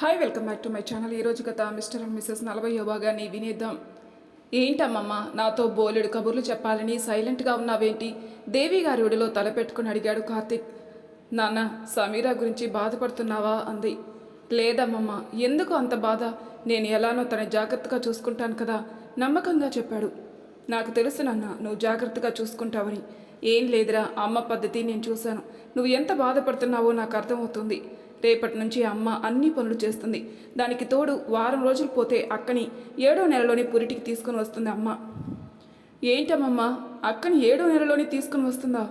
Hi welcome back to my channel ఈరోజు గత mister and missus నలభై భాగాన్ని వినేద్దాం. ఏంటమ్మమ్మ నాతో బోలెడు కబుర్లు చెప్పాలని సైలెంట్గా ఉన్నావేంటి? దేవి గారి ఒడిలో తలపెట్టుకుని అడిగాడు కార్తీక్. నాన్న సమీరా గురించి బాధపడుతున్నావా? అంది. లేదమ్మమ్మ ఎందుకు అంత బాధ? నేను ఎలానో తన జాగ్రత్తగా చూసుకుంటాను కదా నమ్మకంగా చెప్పాడు. నాకు తెలుసు నాన్న నువ్వు జాగ్రత్తగా చూసుకుంటావని. ఏం లేదురా అమ్మ పద్ధతి నేను చూశాను. నువ్వు ఎంత బాధపడుతున్నావో నాకు అర్థమవుతుంది. రేపటి నుంచి అమ్మ అన్ని పనులు చేస్తుంది. దానికి తోడు వారం రోజులు పోతే అక్కని ఏడో నెలలోని పురిటికి తీసుకొని వస్తుంది అమ్మ. ఏంటమ్మమ్మ? అక్కని ఏడో నెలలోనే తీసుకుని వస్తుందా?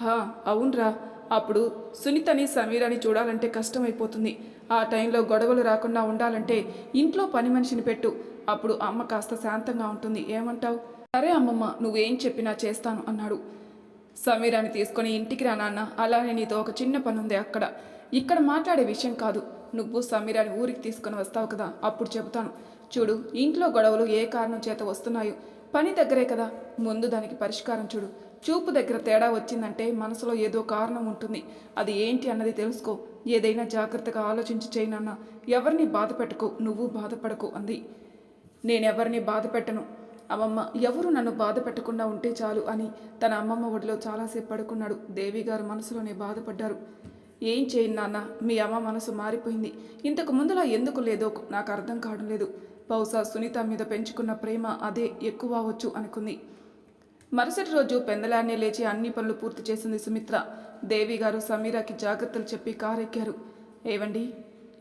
హా అవునరా. అప్పుడు సునీతని సమీరాని చూడాలంటే కష్టమైపోతుంది. ఆ టైంలో గొడవలు రాకుండా ఉండాలంటే ఇంట్లో పని మనిషిని పెట్టు. అప్పుడు అమ్మ కాస్త శాంతంగా ఉంటుంది. ఏమంటావు? సరే అమ్మమ్మ నువ్వేం చెప్పినా చేస్తాను అన్నాడు. సమీరాని తీసుకొని ఇంటికి రా నాన్న. అలానే నీతో ఒక చిన్న పని ఉంది అక్కడ. ఇక్కడ మాట్లాడే విషయం కాదు. నువ్వు సమీరాని ఊరికి తీసుకొని వస్తావు కదా. అప్పుడు చెబుతాను. చూడు ఇంట్లో గొడవలు ఏ కారణం చేత వస్తున్నాయో. పని దగ్గరే కదా. ముందు దానికి పరిష్కారం చూడు. చూపు దగ్గర తేడా వచ్చిందంటే మనసులో ఏదో కారణం ఉంటుంది. అది ఏంటి అన్నది తెలుసుకో. ఏదైనా జాగ్రత్తగా ఆలోచించి చేయనన్నా ఎవరిని బాధ పెట్టకు. నువ్వు బాధపడకు అంది. నేనెవరిని బాధ పెట్టను. అమ్మమ్మ ఎవరు నన్ను బాధ పెట్టకుండా ఉంటే చాలు అని తన అమ్మమ్మ ఒడిలో చాలాసేపు పడుకున్నాడు. దేవి గారు మనసులోనే బాధపడ్డారు. ఏం చేయండి నాన్న మీ అమ్మ మనసు మారిపోయింది. ఇంతకు ముందులా ఎందుకు లేదో నాకు అర్థం కావడం లేదు. బహుశా సునీత మీద పెంచుకున్న ప్రేమ అదే ఎక్కువ అవ్వచ్చు అనుకుంది. మరుసటి రోజు పెందలాన్నే లేచి అన్ని పనులు పూర్తి చేసింది సుమిత్ర. దేవి గారు సమీరాకి జాగ్రత్తలు చెప్పి కారెక్కారు. ఏవండి?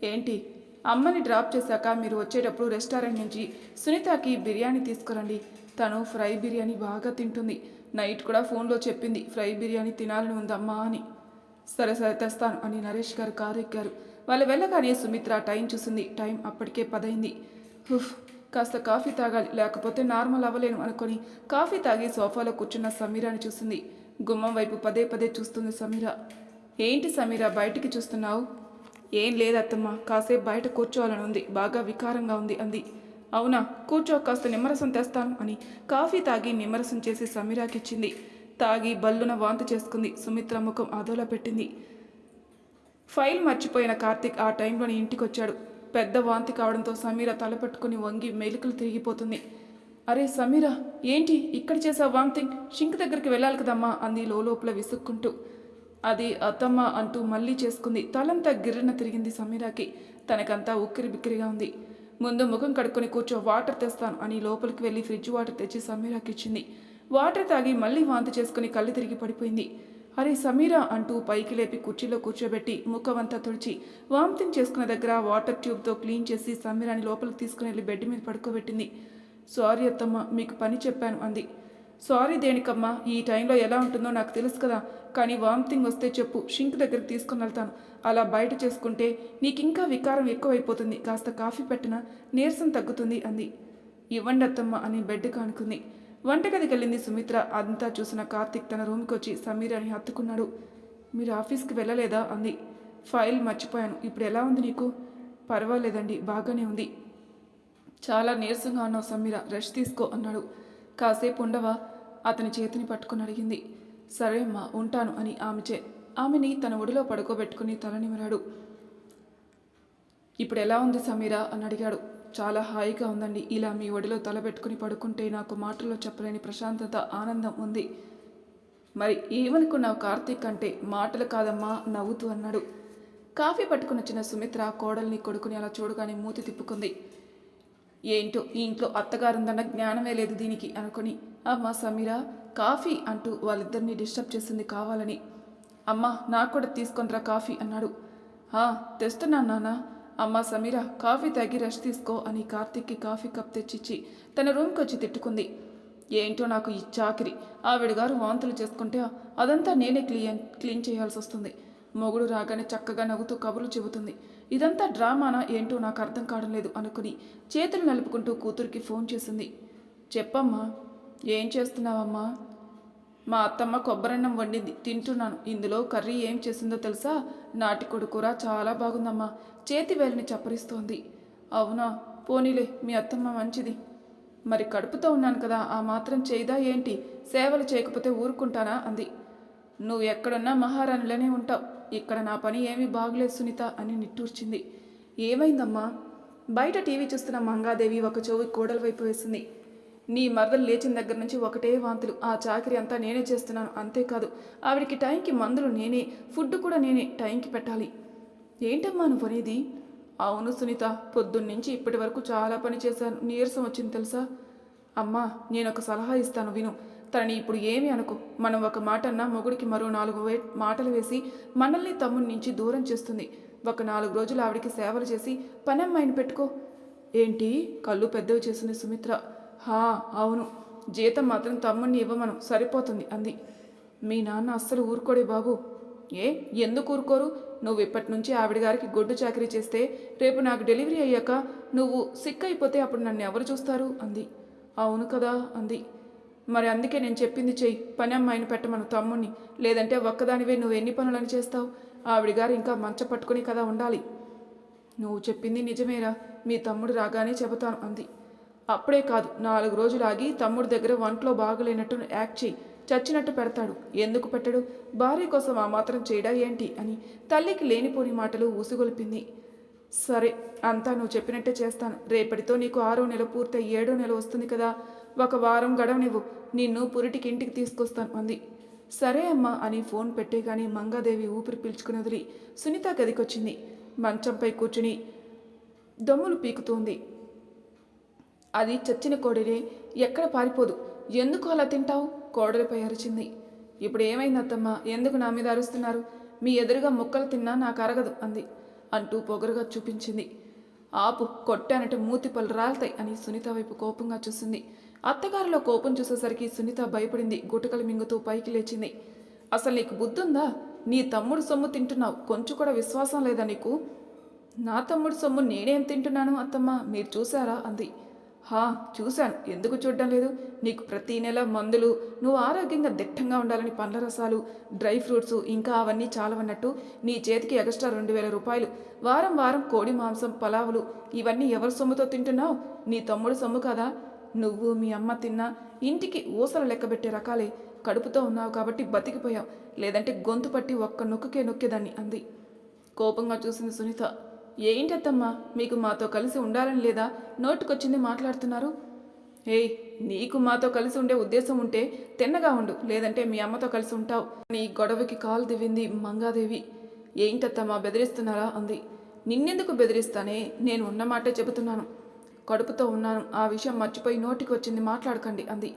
ఏంటి? అమ్మని డ్రాప్ చేశాక మీరు వచ్చేటప్పుడు రెస్టారెంట్ నుంచి సునీతకి బిర్యానీ తీసుకురండి. తను ఫ్రై బిర్యానీ బాగా తింటుంది. నైట్ కూడా ఫోన్లో చెప్పింది ఫ్రై బిర్యానీ తినాలని ఉందమ్మా అని. సరే సరే తెస్తాను అని నరేష్ గారు కారు ఎక్కారు వాళ్ళు వెళ్ళగానే సుమిత్ర టైం చూసింది. టైం అప్పటికే పదైంది. హుఫ్ కాస్త కాఫీ తాగాలి. లేకపోతే నార్మల్ అవ్వలేను అనుకొని కాఫీ తాగి సోఫాలో కూర్చున్న సమీరాని చూసింది. గుమ్మం వైపు పదే పదే చూస్తుంది సమీర. ఏంటి సమీర బయటికి చూస్తున్నావు? ఏం లేదత్తమ్మా కాసేపు బయట కూర్చోవాలని ఉంది బాగా వికారంగా ఉంది అంది. అవునా కూర్చో కాస్త నిమ్మరసం తెస్తాను అని కాఫీ తాగి నిమ్మరసం చేసి సమీరాకిచ్చింది. తాగి బల్లున వాంతి చేసుకుంది సుమిత్ర ముఖం అదోలా పెట్టింది. ఫైల్ మర్చిపోయిన కార్తిక్ ఆ టైంలోని ఇంటికి వచ్చాడు పెద్ద వాంతి కావడంతో సమీర తలపెట్టుకుని వంగి మెలుకులు తిరిగిపోతుంది. అరే సమీర ఏంటి ఇక్కడ చేసావు వాంతింగ్ షింక్ దగ్గరికి వెళ్ళాలి కదమ్మా అంది లోపల విసుక్కుంటూ. అది అత్తమ్మ అంటూ మళ్ళీ చేసుకుంది. తలంతా గిర్రన తిరిగింది సమీరాకి. తనకంతా ఉక్కిరి బిక్కిరిగా ఉంది. ముందు ముఖం కడుక్కొని కూర్చో వాటర్ తెస్తాను అని లోపలికి వెళ్ళి ఫ్రిడ్జ్ వాటర్ తెచ్చి సమీరాకి ఇచ్చింది. వాటర్ తాగి మళ్ళీ వాంతి చేసుకుని కళ్ళు తిరిగి పడిపోయింది. అరే సమీరా అంటూ పైకి లేపి కుర్చీలో కూర్చోబెట్టి ముఖమంతా తుడిచి వామితింగ్ చేసుకున్న దగ్గర వాటర్ ట్యూబ్తో క్లీన్ చేసి సమీరాని లోపలికి తీసుకుని వెళ్ళి బెడ్ మీద పడుకోబెట్టింది. సారీ అత్తమ్మ మీకు పని చెప్పాను అంది. సారీ దేనికమ్మా? ఈ టైంలో ఎలా ఉంటుందో నాకు తెలుసు కదా. కానీ వామిటింగ్ వస్తే చెప్పు. షింక్ దగ్గరికి తీసుకుని వెళ్తాను. అలా బయట చేసుకుంటే నీకు ఇంకా వికారం ఎక్కువైపోతుంది. కాస్త కాఫీ పెట్టినా? నీరసం తగ్గుతుంది అంది. ఇవ్వండి అత్తమ్మ అని బెడ్ కానుకుంది. వంటగదికి వెళ్ళింది సుమిత్ర. అంతా చూసిన కార్తిక్ తన రూమ్కి వచ్చి సమీర్ అని హత్తుకున్నాడు. మీరు ఆఫీస్కి వెళ్ళలేదా? అంది. ఫైల్ మర్చిపోయాను. ఇప్పుడు ఎలా ఉంది నీకు? పర్వాలేదండి బాగానే ఉంది. చాలా నీరసంగా ఉన్నావు సమీర. రెస్ట్ తీసుకో అన్నాడు. కాసేపు ఉండవా? అతని చేతిని పట్టుకుని అడిగింది. సరే అమ్మా ఉంటాను అని ఆమె చే ఆమెని తన ఒడిలో పడుకోబెట్టుకుని తలనిమరాడు ఇప్పుడు ఎలా ఉంది సమీరా? అని అడిగాడు. చాలా హాయిగా ఉందండి. ఇలా మీ ఒడిలో తలబెట్టుకుని పడుకుంటే నాకు మాటల్లో చెప్పలేని ప్రశాంతత ఆనందం ఉంది. మరి ఏమనుకున్నావు కార్తీక్ అంటే? మాటలు కాదమ్మా నవ్వుతూ అన్నాడు. కాఫీ పట్టుకుని వచ్చిన సుమిత్ర కోడల్ని కొడుకుని అలా చూడగానే మూతి తిప్పుకుంది. ఏంటో ఈ ఇంట్లో అత్తగారుందన్న జ్ఞానమే లేదు దీనికి అనుకుని. అమ్మ సమీరా కాఫీ అంటూ వాళ్ళిద్దరిని డిస్టర్బ్ చేసింది కావాలని. అమ్మ నాకు కూడా తీసుకొనిరా కాఫీ అన్నాడు. "ఆ, తెస్తున్నాను నాన్న. అమ్మ సమీరా కాఫీ తాగి రెస్ట్ తీసుకో అని కార్తీక్కి కాఫీ కప్ తెచ్చిచ్చి తన రూమ్కి వచ్చి తిట్టుకుంది. ఏంటో నాకు ఈ చాకిరి. ఆవిడ గారు వాంతులు చేసుకుంటే అదంతా నేనే క్లీన్ క్లీన్ చేయాల్సి వస్తుంది మొగుడు రాగానే చక్కగా నవ్వుతూ కబుర్లు చెబుతుంది. ఇదంతా డ్రామానా ఏంటో నాకు అర్థం కావడం లేదు అనుకుని చేతులు నలుపుకుంటూ కూతురికి ఫోన్ చేసింది. చెప్పమ్మా ఏం చేస్తున్నావమ్మా? మా అత్తమ్మ కొబ్బరన్నం వండింది తింటున్నాను. ఇందులో కర్రీ ఏం చేసిందో తెలుసా? నాటికొడు కూర చాలా బాగుందమ్మా. చేతి వేలిని చప్పరిస్తోంది. అవునా? పోనీలే మీ అత్తమ్మ మంచిది. మరి కడుపుతో ఉన్నాను కదా ఆ మాత్రం చేయదా ఏంటి? సేవలు చేయకపోతే ఊరుకుంటానా? అంది. నువ్వు ఎక్కడున్నా మహారాణిలోనే ఉంటావు. ఇక్కడ నా పని ఏమీ బాగులేదు సునీత అని నిట్టూర్చింది. ఏమైందమ్మా? బయట టీవీ చూస్తున్న మంగాదేవి ఒక చెవి కోడల వైపు వేసింది. నీ మరదలు లేచిన దగ్గర నుంచి ఒకటే వాంతులు. ఆ చాకరీ అంతా నేనే చేస్తున్నాను. అంతేకాదు ఆవిడికి టైంకి మందులు నేనే ఫుడ్ కూడా నేనే టైంకి పెట్టాలి. ఏంటమ్మా నువ్వు అనేది అవును సునీత పొద్దున్నుంచి ఇప్పటి వరకు చాలా పని చేశాను. నీరసం వచ్చింది తెలుసా? అమ్మా నేను ఒక సలహా ఇస్తాను విను. తనని ఇప్పుడు ఏమి అనుకో మనం ఒక మాట అన్నా మొగుడికి మరో నాలుగు వే మాటలు వేసి మనల్ని తమ్ముడి నుంచి దూరం చేస్తుంది. ఒక నాలుగు రోజులు ఆవిడికి సేవలు చేసి పనమ్మాయిని పెట్టుకో. ఏంటి? కళ్ళు పెద్దవి చేసింది సుమిత్ర. హా అవును. జీతం మాత్రం తమ్ముడిని ఇవ్వమను. సరిపోతుంది అంది. మీ నాన్న అస్సలు ఊరుకోడే బాబు. ఏ? ఎందుకు ఊరుకోరు? నువ్వు ఇప్పటి నుంచి ఆవిడ గారికి గొడ్డు చాకరీ చేస్తే రేపు నాకు డెలివరీ అయ్యాక నువ్వు సిక్ అయిపోతే అప్పుడు నన్ను ఎవరు చూస్తారు? అంది. అవును కదా అంది. మరి అందుకే నేను చెప్పింది చెయ్యి. పని అమ్మాయిని పెట్టమను తమ్ముణ్ణి. లేదంటే ఒక్కదానివే నువ్వు ఎన్ని పనులని చేస్తావు? ఆవిడ గారు ఇంకా మంచ పట్టుకుని కదా ఉండాలి. నువ్వు చెప్పింది నిజమేరా. మీ తమ్ముడు రాగానే చెబుతాను అంది. అప్పుడే కాదు నాలుగు రోజులు ఆగి తమ్ముడి దగ్గర వంటలో బాగలేనట్టు యాక్ట్ చేయి చచ్చినట్టు పెడతాడు. ఎందుకు పెట్టడు? భార్య కోసం ఆ మాత్రం చేయడా ఏంటి అని తల్లికి లేనిపోని మాటలు ఊసుగొలిపింది. సరే అంతా నువ్వు చెప్పినట్టే చేస్తాను. రేపటితో నీకు ఆరో నెల పూర్తయి ఏడో నెల వస్తుంది కదా. ఒక వారం గడవనివ్వు. నిన్ను పురిటికి ఇంటికి తీసుకొస్తాను అంది. సరే అమ్మా అని ఫోన్ పెట్టే కానీ మంగాదేవి ఊపిరి పీల్చుకుని వదిలి సునీత గదికొచ్చింది. మంచంపై కూర్చుని దమ్ములు పీకుతోంది. అది చచ్చిన కోడిలే ఎక్కడ పారిపోదు. ఎందుకు అలా తింటావు? కోడలిపై అరిచింది. ఇప్పుడు ఏమైంది అత్తమ్మ? ఎందుకు నా మీద అరుస్తున్నారు? మీ ఎదురుగా ముక్కలు తిన్నా నాకు అరగదు అంది. అంటూ పొగరుగా చూపించింది. ఆపు కొట్టానంటే మూతి పళ్ళు రాలుతాయి అని సునీత వైపు కోపంగా చూసింది. అత్తగారిలో కోపం చూసేసరికి సునీత భయపడింది గుటకలు మింగుతూ పైకి లేచింది. అసలు నీకు బుద్ధుందా? నీ తమ్ముడు సొమ్ము తింటున్నావు. కొంచెం కూడా విశ్వాసం లేదా నీకు? నా తమ్ముడు సొమ్ము నేనేం తింటున్నాను అత్తమ్మ? మీరు చూసారా అంది. హా చూశాను. ఎందుకు చూడడం లేదు? నీకు ప్రతి నెల మందులు నువ్వు ఆరోగ్యంగా దిట్టంగా ఉండాలని పండ్ల రసాలు డ్రై ఫ్రూట్స్ ఇంకా అవన్నీ చాలవన్నట్టు నీ చేతికి ఎగస్ట్రా రెండు వేల రూపాయలు వారం వారం కోడి మాంసం పలావులు ఇవన్నీ ఎవరి సొమ్ముతో తింటున్నావు? నీ తమ్ముడు సొమ్ము కదా? నువ్వు మీ అమ్మ తిన్నా ఇంటికి ఊసలు లెక్కబెట్టే రకాలే. కడుపుతో ఉన్నావు కాబట్టి బతికిపోయావు. లేదంటే గొంతు పట్టి ఒక్క నొక్కుకే నొక్కేదాన్ని అంది. కోపంగా చూసింది సునీత. ఏంటత్తమ్మా మీకు మాతో కలిసి ఉండాలని లేదా? నోటుకొచ్చింది మాట్లాడుతున్నారు. ఏయ్ నీకు మాతో కలిసి ఉండే ఉద్దేశం ఉంటే తిన్నగా ఉండు. లేదంటే మీ అమ్మతో కలిసి ఉంటావు. నీ గొడవకి కాలు దివింది మంగాదేవి. ఏంటత్తమ్మా బెదిరిస్తున్నారా? అంది. నిన్నెందుకు బెదిరిస్తానే? నేను ఉన్న మాటే చెబుతున్నాను. కడుపుతో ఉన్నాను. ఆ విషయం మర్చిపోయి నోటికి వచ్చింది. మాట్లాడకండి అంది.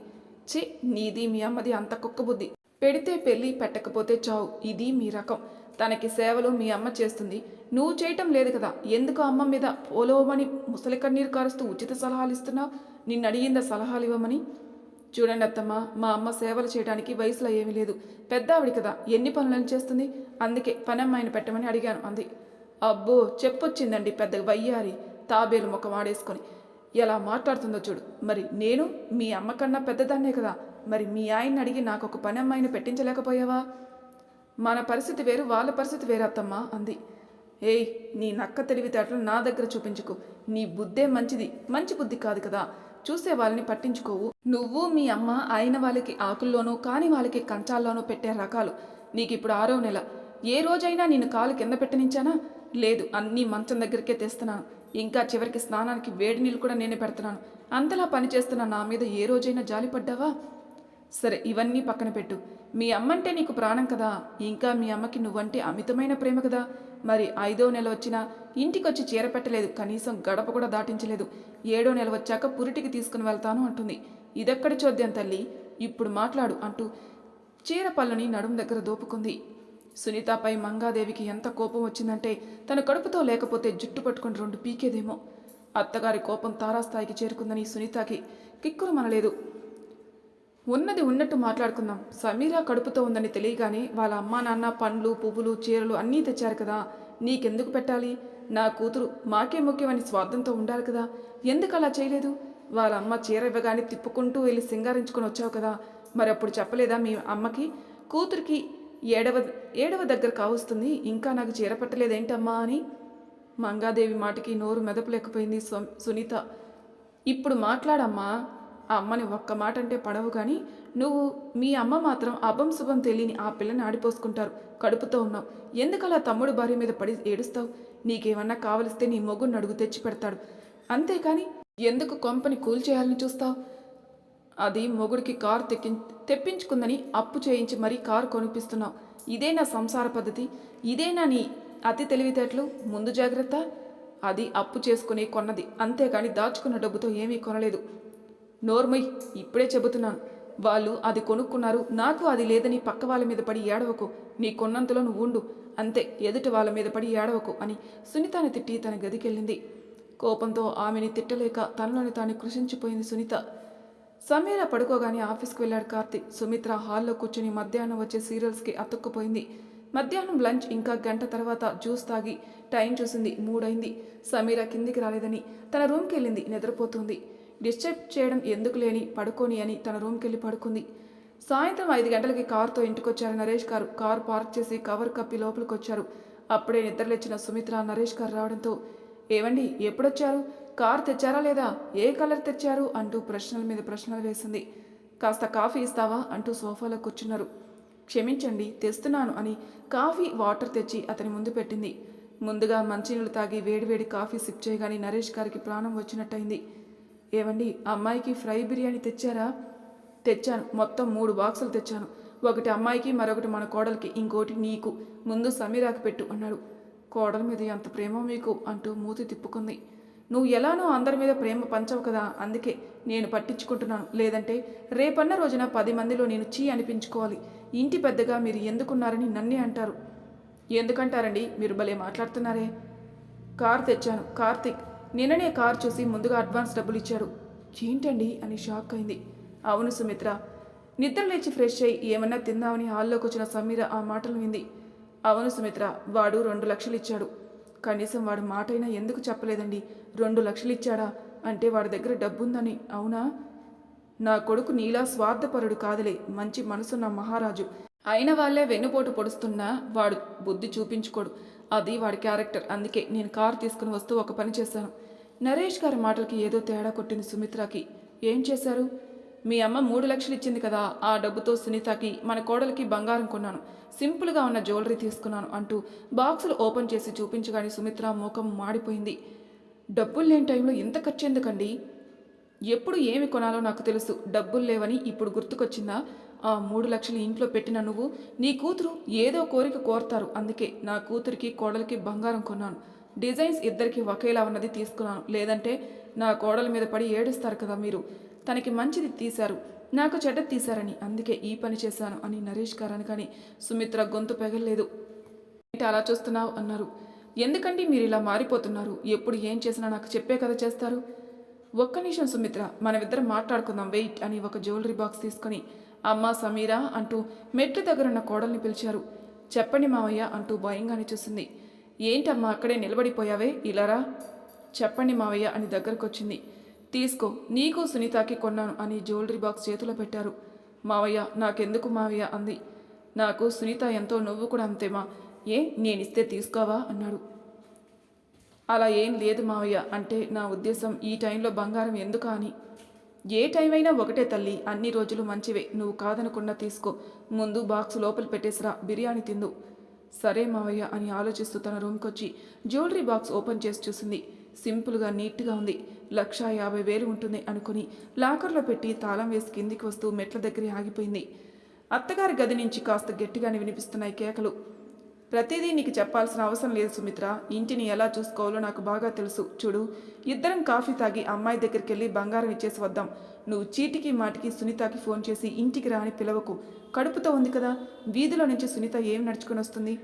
ఛీ నీది మీ అమ్మది అంత కుక్క బుద్ధి. పెడితే పెళ్ళి పెట్టకపోతే చావు. ఇది మీ రకం. తనకి సేవలు మీ అమ్మ చేస్తుంది. నువ్వు చేయటం లేదు కదా. ఎందుకు అమ్మ మీద పోలోమని ముసలి కన్నీరు కారుస్తూ ఉచిత సలహాలు ఇస్తున్నావు? నిన్ను అడిగిందా సలహాలు ఇవ్వమని? చూడండి అత్తమ్మ మా అమ్మ సేవలు చేయడానికి వయసులో ఏమీ లేదు. పెద్ద ఆవిడ కదా ఎన్ని పనులను చేస్తుంది? అందుకే పనమ్మాయిని పెట్టమని అడిగాను అంది. అబ్బో చెప్పొచ్చిందండి పెద్ద వయ్యారి. తాబేలు ముఖం ఆడేసుకొని. ఎలా మాట్లాడుతుందో చూడు. మరి నేను మీ అమ్మ కన్నా పెద్దదాన్నే కదా. మరి మీ ఆయన్ని అడిగి నాకు ఒక పని అమ్మాయిని పెట్టించలేకపోయావా? మన పరిస్థితి వేరు వాళ్ళ పరిస్థితి వేరు అత్తమ్మ అంది. ఏయ్ నీ నక్క తెలివితేటలు నా దగ్గర చూపించుకో. నీ బుద్ధే మంచిది. మంచి బుద్ధి కాదు కదా. చూసే వాళ్ళని పట్టించుకోవు. నువ్వు మీ అమ్మ అయిన వాళ్ళకి ఆకుల్లోనూ కాని వాళ్ళకి కంచాల్లోనూ పెట్టే రకాలు. నీకు ఇప్పుడు ఆరో నెల. ఏ రోజైనా నేను కాలు కింద పెట్టనించానా? లేదు అన్నీ మంచం దగ్గరికే తెస్తున్నాను. ఇంకా చివరికి స్నానానికి వేడి నీళ్ళు కూడా నేనే పెడుతున్నాను. అంతలా పని చేస్తున్న నా మీద ఏ రోజైనా జాలిపడ్డావా సరే ఇవన్నీ పక్కన పెట్టు. మీ అమ్మంటే నీకు ప్రాణం కదా. ఇంకా మీ అమ్మకి నువ్వంటే అమితమైన ప్రేమ కదా. మరి ఐదో నెల వచ్చినా ఇంటికొచ్చి చీర పెట్టలేదు. కనీసం గడప కూడా దాటించలేదు. ఏడో నెల వచ్చాక పురిటికి తీసుకుని వెళ్తాను అంటుంది. ఇదెక్కడి చోద్యం తల్లి? ఇప్పుడు మాట్లాడు అంటూ చీర పళ్ళని నడుం దగ్గర దోపుకుంది. సునీతపై మంగాదేవికి ఎంత కోపం వచ్చిందంటే తన కడుపుతో లేకపోతే జుట్టు పట్టుకుని రెండు పీకేదేమో. అత్తగారి కోపం తారాస్థాయికి చేరుకుందని సునీతకి కిక్కురు మనలేదు. ఉన్నది ఉన్నట్టు మాట్లాడుకుందాం. సమీరా కడుపుతో ఉందని తెలియగానే వాళ్ళ అమ్మా నాన్న పండ్లు పువ్వులు చీరలు అన్నీ తెచ్చారు కదా. నీకెందుకు పెట్టాలి? నా కూతురు మాకే ముఖ్యమని స్వార్థంతో ఉండాలి కదా. ఎందుకు అలా చేయలేదు? వాళ్ళ అమ్మ చీర ఇవ్వగానే తిప్పుకుంటూ వెళ్ళి సింగారించుకొని వచ్చావు కదా. మరి అప్పుడు చెప్పలేదా మీ అమ్మకి? కూతురికి ఏడవ ఏడవ దగ్గర కావస్తుంది. ఇంకా నాకు చీర పట్టలేదేంటమ్మా అని మంగాదేవి మాటకి నోరు మెదపలేకపోయింది సునీత. ఇప్పుడు మాట్లాడమ్మా. ఆ అమ్మని ఒక్క మాట అంటే పడవు కానీ నువ్వు మీ అమ్మ మాత్రం అభం శుభం తెలియని ఆ పిల్లని ఆడిపోసుకుంటారు. కడుపుతో ఉన్నావు. ఎందుకలా తమ్ముడు భార్య మీద పడి ఏడుస్తావు? నీకేమన్నా కావలిస్తే నీ మొగ్గును అడుగు తెచ్చి పెడతాడు. అంతేకాని ఎందుకు కొంపని కూల్చేయాలని చూస్తావు? అది మొగుడికి కారు తెక్కి తెప్పించుకుందని అప్పు చేయించి మరీ కారు కొనిపిస్తున్నావు. ఇదే నా సంసార పద్ధతి. ఇదే నా నీ అతి తెలివితేటలు. ముందు జాగ్రత్త. అది అప్పు చేసుకుని కొన్నది. అంతేగాని దాచుకున్న డబ్బుతో ఏమీ కొనలేదు. నోర్మయ్ ఇప్పుడే చెబుతున్నాను. వాళ్ళు అది కొనుక్కున్నారు. నాకు అది లేదని పక్క వాళ్ళ మీద పడి ఏడవకు. నీ కొన్నంతలో నువ్వు ఉండు. అంతే ఎదుటి వాళ్ళ మీద పడి ఏడవకు అని సునీతని తిట్టి తన గదికెళ్ళింది. కోపంతో ఆమెని తిట్టలేక తనలోని తాను కృషించిపోయింది సునీత. సమీర పడుకోగానే ఆఫీస్కి వెళ్ళాడు కార్తీక్. సుమిత్ర హాల్లో కూర్చుని మధ్యాహ్నం వచ్చే సీరియల్స్కి అతుక్కుపోయింది. మధ్యాహ్నం లంచ్ ఇంకా గంట తర్వాత జ్యూస్ తాగి టైం చూసింది మూడైంది. సమీర కిందికి రాలేదని తన రూమ్కి వెళ్ళింది నిద్రపోతుంది. డిస్టర్బ్ చేయడం ఎందుకు లేని పడుకోని అని తన రూమ్కి వెళ్ళి పడుకుంది. సాయంత్రం ఐదు గంటలకి కారుతో ఇంటికొచ్చారు నరేష్ గారు. కారు పార్క్ చేసి కవర్ కప్పి లోపలికొచ్చారు. అప్పుడే నిద్రలేచిన సుమిత్ర నరేష్ గారు రావడంతో ఏవండి ఎప్పుడొచ్చారు? కార్ తెచ్చారా లేదా? ఏ కలర్ తెచ్చారు? అంటూ ప్రశ్నల మీద ప్రశ్నలు వేసింది. కాస్త కాఫీ ఇస్తావా? అంటూ సోఫాలో కూర్చున్నారు. క్షమించండి తెస్తున్నాను అని కాఫీ వాటర్ తెచ్చి అతని ముందు పెట్టింది. ముందుగా మంచినీళ్ళు తాగి వేడివేడి కాఫీ సిప్ చేయగానే నరేష్ గారికి ప్రాణం వచ్చినట్టయింది. ఏవండి అమ్మాయికి ఫ్రై బిర్యానీ తెచ్చారా? తెచ్చాను. మొత్తం మూడు బాక్సులు తెచ్చాను. ఒకటి అమ్మాయికి మరొకటి మన కోడలికి ఇంకోటి నీకు. ముందు సమీరాకి పెట్టు అన్నాడు. కోడల మీద ఎంత ప్రేమ మీకు అంటూ మూతి తిప్పుకుంది. నువ్వు ఎలానో అందరి మీద ప్రేమ పంచవు కదా అందుకే నేను పట్టించుకుంటున్నాను. లేదంటే రేపన్న రోజున పది మందిలో నేను చీ అనిపించుకోవాలి. ఇంటి పెద్దగా మీరు ఎందుకున్నారని నన్నే అంటారు. ఎందుకంటారండి? మీరు భలే మాట్లాడుతున్నారే. కార్ తెచ్చాను. కార్తిక్ నిన్ననే కార్ చూసి ముందుగా అడ్వాన్స్ డబ్బులు ఇచ్చాడు. ఏంటండి? అని షాక్ అయింది. అవును సుమిత్ర నిద్ర లేచి ఫ్రెష్ అయ్యి ఏమన్నా తిందామని హాల్లోకి వచ్చిన సమీర ఆ మాటలు వింది. అవును సుమిత్ర వాడు రెండు లక్షలు ఇచ్చాడు కనీసం వాడు మాటైనా ఎందుకు చెప్పలేదండి? రెండు లక్షలు ఇచ్చాడా అంటే వాడి దగ్గర డబ్బుందని అవునా? నా కొడుకు నీలా స్వార్థపరుడు కాదులే మంచి మనసున్న మహారాజు. అయిన వాళ్ళే వెన్నుపోటు పొడుస్తున్నా వాడు బుద్ధి చూపించుకోడు. అది వాడి క్యారెక్టర్ అందుకే నేను కారు తీసుకుని వస్తూ ఒక పని చేశాను. నరేష్ గారి మాటలకి ఏదో తేడా కొట్టింది సుమిత్రకి. ఏం చేశారు? మీ అమ్మ మూడు లక్షలు ఇచ్చింది కదా ఆ డబ్బుతో సునీతకి మన కోడలికి బంగారం కొన్నాను. సింపుల్గా ఉన్న జ్యువెలరీ తీసుకున్నాను అంటూ బాక్సులు ఓపెన్ చేసి చూపించగానే సుమిత్ర మోకం మాడిపోయింది. డబ్బులు లేని టైంలో ఇంత ఖర్చు ఎందుకండి ఎప్పుడు ఏమి కొనాలో నాకు తెలుసు. డబ్బులు లేవని ఇప్పుడు గుర్తుకొచ్చిందా? ఆ మూడు లక్షలు ఇంట్లో పెట్టిన నువ్వు నీ కూతురు ఏదో కోరిక కోరతారు. అందుకే నా కూతురికి కోడలికి బంగారం కొన్నాను. డిజైన్స్ ఇద్దరికి ఒకేలా ఉన్నది తీసుకున్నాను. లేదంటే నా కోడల మీద పడి ఏడుస్తారు కదా మీరు. తనకి మంచిది తీశారు. నాకు చెడ్డ తీశారని అందుకే ఈ పని చేశాను అని నరేష్ గారు కానీ సుమిత్ర గొంతు పెగల్లేదు. ఏంటి అలా చూస్తున్నావు? అన్నారు. ఎందుకండి మీరు ఇలా మారిపోతున్నారు? ఎప్పుడు ఏం చేసినా నాకు చెప్పే కదా చేస్తారు. ఒక్క నిమిషం సుమిత్ర మనమిద్దరం మాట్లాడుకుందాం వెయిట్ అని ఒక జ్యువెలరీ బాక్స్ తీసుకొని అమ్మ సమీరా అంటూ మెట్లు దగ్గరున్న కోడల్ని పిలిచారు. చెప్పండి మావయ్య అంటూ భయంగానే చూసింది. ఏంటమ్మా అక్కడే నిలబడిపోయావే? ఇలారా చెప్పండి మావయ్య అని దగ్గరకు వచ్చింది తీసుకో నీకు సునీతకి కొన్నాను అని జ్యువెలరీ బాక్స్ చేతిలో పెట్టారు. మావయ్య నాకెందుకు మావయ్య అంది. నాకు సునీత ఎంతో నువ్వు కూడా అంతేమా? ఏ నేనిస్తే తీసుకోవా? అన్నాడు. అలా ఏం లేదు మావయ్య అంటే నా ఉద్దేశం ఈ టైంలో బంగారం ఎందుకు అని. ఏ టైం అయినా ఒకటే తల్లి అన్ని రోజులు మంచివే నువ్వు కాదనకుండా తీసుకో. ముందు బాక్స్ లోపల పెట్టేసిరా బిర్యానీ తిందు. సరే మావయ్య అని ఆలోచిస్తూ తన రూమ్కి వచ్చి జ్యువెలరీ బాక్స్ ఓపెన్ చేసి చూసింది. సింపుల్గా నీట్గా ఉంది. లక్షా యాభై వేలు ఉంటుంది అనుకుని లాకర్లో పెట్టి తాళం వేసి కిందికి వస్తూ మెట్ల దగ్గరే ఆగిపోయింది. అత్తగారి గది నుంచి కాస్త గట్టిగానే వినిపిస్తున్నాయి కేకలు. ప్రతిదీ నీకు చెప్పాల్సిన అవసరం లేదు సుమిత్ర. ఇంటిని ఎలా చూసుకోవాలో నాకు బాగా తెలుసు. చూడు ఇద్దరం కాఫీ తాగి అమ్మాయి దగ్గరికి వెళ్ళి బంగారం ఇచ్చేసి వద్దాం. నువ్వు చీటికి మాటికి సునీతకి ఫోన్ చేసి ఇంటికి రాని పిలవకు. కడుపుతో ఉంది కదా వీధిలో నుంచి సునీత ఏం నడుచుకొని వస్తుంది?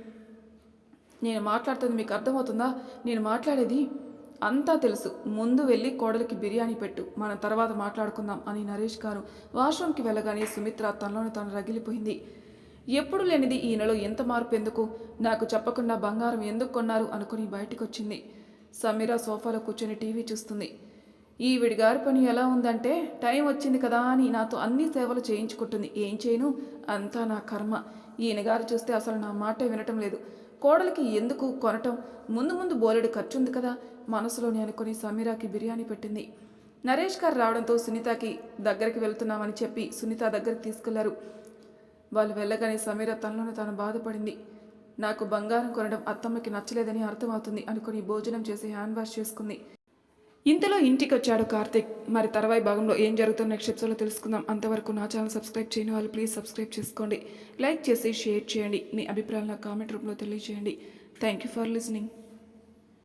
నేను మాట్లాడుతుంది మీకు అర్థమవుతుందా? నేను మాట్లాడేది అంతా తెలుసు. ముందు వెళ్ళి కోడలికి బిర్యానీ పెట్టు. మనం తర్వాత మాట్లాడుకుందాం అని నరేష్ గారు వాష్రూమ్కి వెళ్ళగానే సుమిత్ర తనలోనే తను రగిలిపోయింది. ఎప్పుడు లేనిది ఈ నెల ఎంత మార్పు ఎందుకు? నాకు చెప్పకుండా బంగారం ఎందుకు కొన్నారు అనుకుని బయటికి వచ్చింది సమీర సోఫాలో కూర్చొని టీవీ చూస్తుంది. ఈ విడిగారి పని ఎలా ఉందంటే టైం వచ్చింది కదా అని నాతో అన్ని సేవలు చేయించుకుంటుంది. ఏం చేయను? అంతా నా కర్మ. ఈయన గారు చూస్తే అసలు నా మాట వినటం లేదు. కోడలికి ఎందుకు కొనటం? ముందు ముందు బోలెడు ఖర్చుంది కదా. మనసులోని అనుకుని సమీరాకి బిర్యానీ పెట్టింది. నరేష్ గారు రావడంతో సునీతకి దగ్గరికి వెళ్తున్నామని చెప్పి సునీత దగ్గరికి తీసుకెళ్ళారు. వాళ్ళు వెళ్ళగానే సమీర తనలోనే తాను బాధపడింది. నాకు బంగారం కొనడం అత్తమ్మకి నచ్చలేదని అర్థమవుతుంది అనుకుని భోజనం చేసి హ్యాండ్ వాష్ చేసుకుంది. ఇంతలో ఇంటికి వచ్చాడు కార్తిక్. మరి తర్వాయి భాగంలో ఏం జరుగుతుందో నెక్స్ట్ ఎపిసోడ్లో తెలుసుకుందాం. అంతవరకు నా ఛానల్ సబ్స్క్రైబ్ చేయని వాళ్ళు ప్లీజ్ సబ్స్క్రైబ్ చేసుకోండి. లైక్ చేసి షేర్ చేయండి. మీ అభిప్రాయాలను కామెంట్ రూపంలో తెలియజేయండి. Thank you for listening.